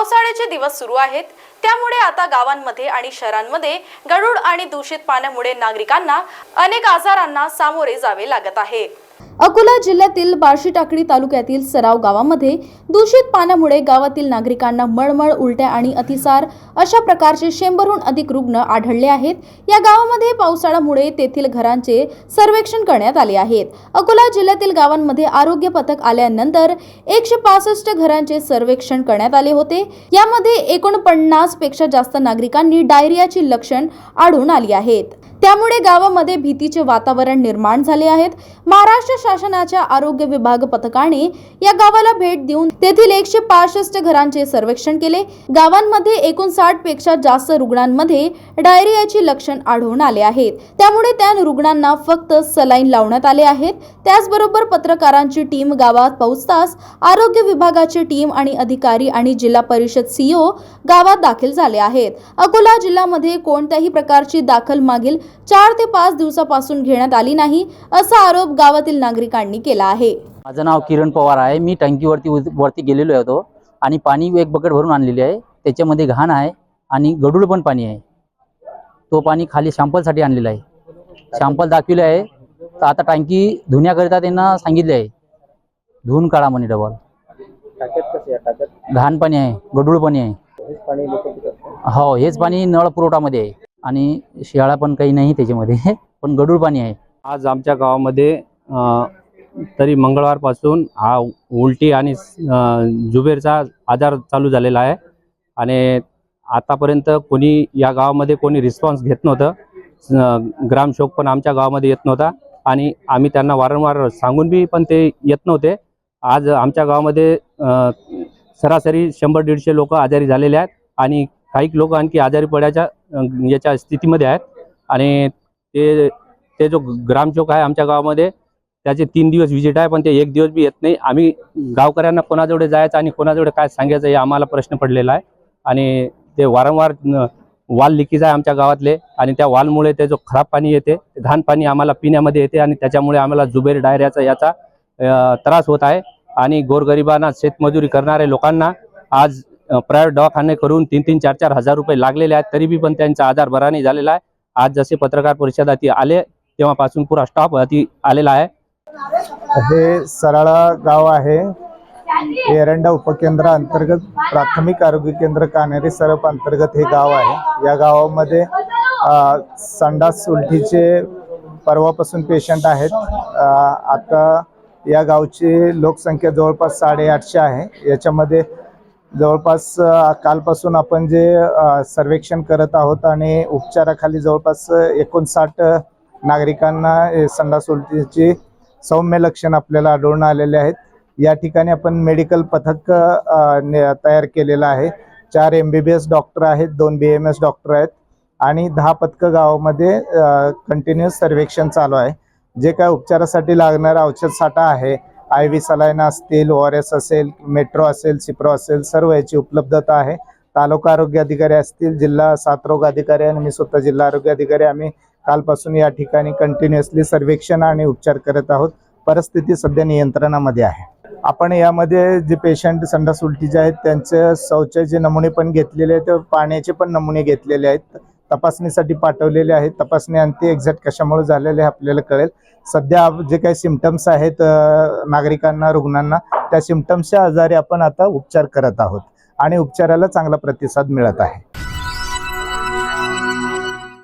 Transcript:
पावसाळ्याचे दिवस सुरू आहेत. त्यामुळे आता गावांमध्ये आणि शहरांमध्ये गरुड आणि दूषित पाण्यामुळे नागरिकांना अनेक आजारांना सामोरे जावे लागत आहे. अकोला जिल्ह्यातील बार्शी टाकडी तालुक्यातील सराव गावामध्ये दूषित पाण्यामुळे गावातील नागरिकांना मळमळ उलट्या आणि अतिसार अशा प्रकारचे शंभरहून अधिक रुग्ण आढळले आहेत. या गावामध्ये पावसाळ्यामुळे तेथील घरांचे सर्वेक्षण करण्यात आले आहेत. अकोला जिल्ह्यातील गावांमध्ये आरोग्य पथक आल्यानंतर एकशे पासष्ट घरांचे सर्वेक्षण करण्यात आले होते. यामध्ये एकोणपन्नासपेक्षा जास्त नागरिकांनी डायरियाची लक्षण आढळून आली आहेत. त्यामुळे गावामध्ये भीतीचे वातावरण निर्माण झाले आहेत. महाराष्ट्र शासनाच्या आरोग्य विभाग पथकाने या गावाला भेट देऊन तेथील एकशे पासष्ट घरांचे सर्वेक्षण केले. गावांमध्ये एकोणसाठपेक्षा जास्त रुग्णांमध्ये डायरियाची लक्षण आढळून आले आहेत. त्यामुळे त्या रुग्णांना फक्त सलाईन लावण्यात आले आहेत. त्याचबरोबर पत्रकारांची टीम गावात पोहोचताच आरोग्य विभागाची टीम आणि अधिकारी आणि जिल्हा परिषद सीओ गावात दाखल झाले आहेत. अकोला जिल्ह्यामध्ये कोणत्याही प्रकारची दाखल मागील चार ते पाच दिवसापासून घेण्यात आली नाही असा आरोप गावातील नागरिकांनी केला आहे. माझं नाव किरण पवार आहे. मी टंकीवरती वरती गेलेलो होतो आणि पाणी एक बकेट भरून आणलेली आहे. त्याच्यामध्ये घाण आहे आणि गडूळ पण पाणी आहे. तो पाणी खाली शॅम्पलसाठी आणलेलं आहे. शॅम्पल दाखविले आहे. तर आता टँकी धुण्याकरिता त्यांना सांगितले आहे. धुवून काढा म्हणे डबल. घाण पाणी आहे. गडूळ पाणी आहे. हो हेच पाणी नळ पुरवठामध्ये आहे. आणि शिळा पण काही नाही त्याच्यामध्ये पण गडूळ पाणी आहे. आज आमच्या गावामध्ये तरी मंगळवारपासून हा उलटी आणि जुबेरचा आजार चालू झालेला आहे. आणि आतापर्यंत कोणी या गावामध्ये कोणी रिस्पॉन्स घेत नव्हतं. ग्रामशोक पण आमच्या गावामध्ये येत नव्हता. आणि आम्ही त्यांना वारंवार सांगून बी पण ते येत नव्हते. आज आमच्या गावामध्ये सरासरी शंभर दीडशे लोक आजारी झालेले आहेत. आणि काही लोक आणखी आजारी पडायच्या याच्या स्थितीमध्ये आहेत. आणि ते ते जो ग्रामचौक आहे आमच्या गावामध्ये त्याचे तीन दिवस व्हिजिट आहे पण ते एक दिवस बी येत नाही. आम्ही गावकऱ्यांना कोणाजवळ जायचं आणि कोणाजवळ काय सांगायचं हे आम्हाला प्रश्न पडलेला आहे. आणि ते वारंवार वाल लिकीज आहे आमच्या गावातले. आणि त्या वालमुळे ते जो खराब पाणी येते ते घाण पाणी आम्हाला पिण्यामध्ये येते आणि त्याच्यामुळे आम्हाला जुबेर डायरियाचा याचा त्रास होत आहे. आणि गोरगरिबांना शेतमजुरी करणाऱ्या लोकांना आज प्रायव्हेट दवाखाने करून तीन तीन चार चार हजार रुपये लागलेले आहेत. तरी बी पण त्यांचा आजार बरा नाही झालेला आहे. आज जसे पत्रकार परिषदाती आले तेव्हापासून पुरा स्टॉप अति आलेला आहे. हे सराळा गाव आहे. एरंडा उपकेंद्र अंतर्गत प्राथमिक आरोग्य केंद्र कानेरी सरप अंतर्गत हे गाव आहे. या गावामध्ये संडास उलटीचे परवापासून पेशंट आहेत. आता या गावची लोकसंख्या जवळपास साडेआठशे आहे. याच्यामध्ये जवळपास कालपासून आपण जे सर्वेक्षण करत आहोत आणि उपचाराखाली जवळपास एकोणसाठ नागरिकांना संडास उलटीची सौम्य लक्षण आपल्याला आढळून आलेले आहेत. या ठिकाणी आपण मेडिकल पथक ने- तयार केलेलं आहे. चार M B B S doctor आहेत दोन बी एम एस डॉक्टर आहेत आणि दहा पथकं गावामध्ये कंटिन्युअस सर्वेक्षण चालू आहे. जे काय उपचारासाठी लागणारा औषध साठा आहे आय व्ही सलायना असतील ओ आर एस असेल मेट्रो असेल सिप्रो असेल सर्व याची उपलब्धता आहे. तालुका आरोग्य अधिकारी असतील जिल्हा साथरोग अधिकारी आणि मी स्वतः जिल्हा आरोग्य अधिकारी. आम्ही कालपासून या ठिकाणी कंटिन्युअसली सर्वेक्षण आणि उपचार करत आहोत. परिस्थिती सध्या नियंत्रणामध्ये आहे. आपण यामध्ये जे पेशंट संडास उलटीचे आहेत त्यांचे शौचाचे नमुने पण घेतलेले आहेत पाण्याचे पण नमुने घेतलेले आहेत. तपासणीसाठी पाठवलेले आहेत. तपासणी आणि ती एक्झॅक्ट कशामुळे झालेले हे आपल्याला कळेल. सध्या जे काही सिमटम्स आहेत नागरिकांना रुग्णांना त्या सिमटम्सच्या आजारी आपण आता उपचार करत आहोत. आणि उपचाराला चांगला प्रतिसाद मिळत आहे.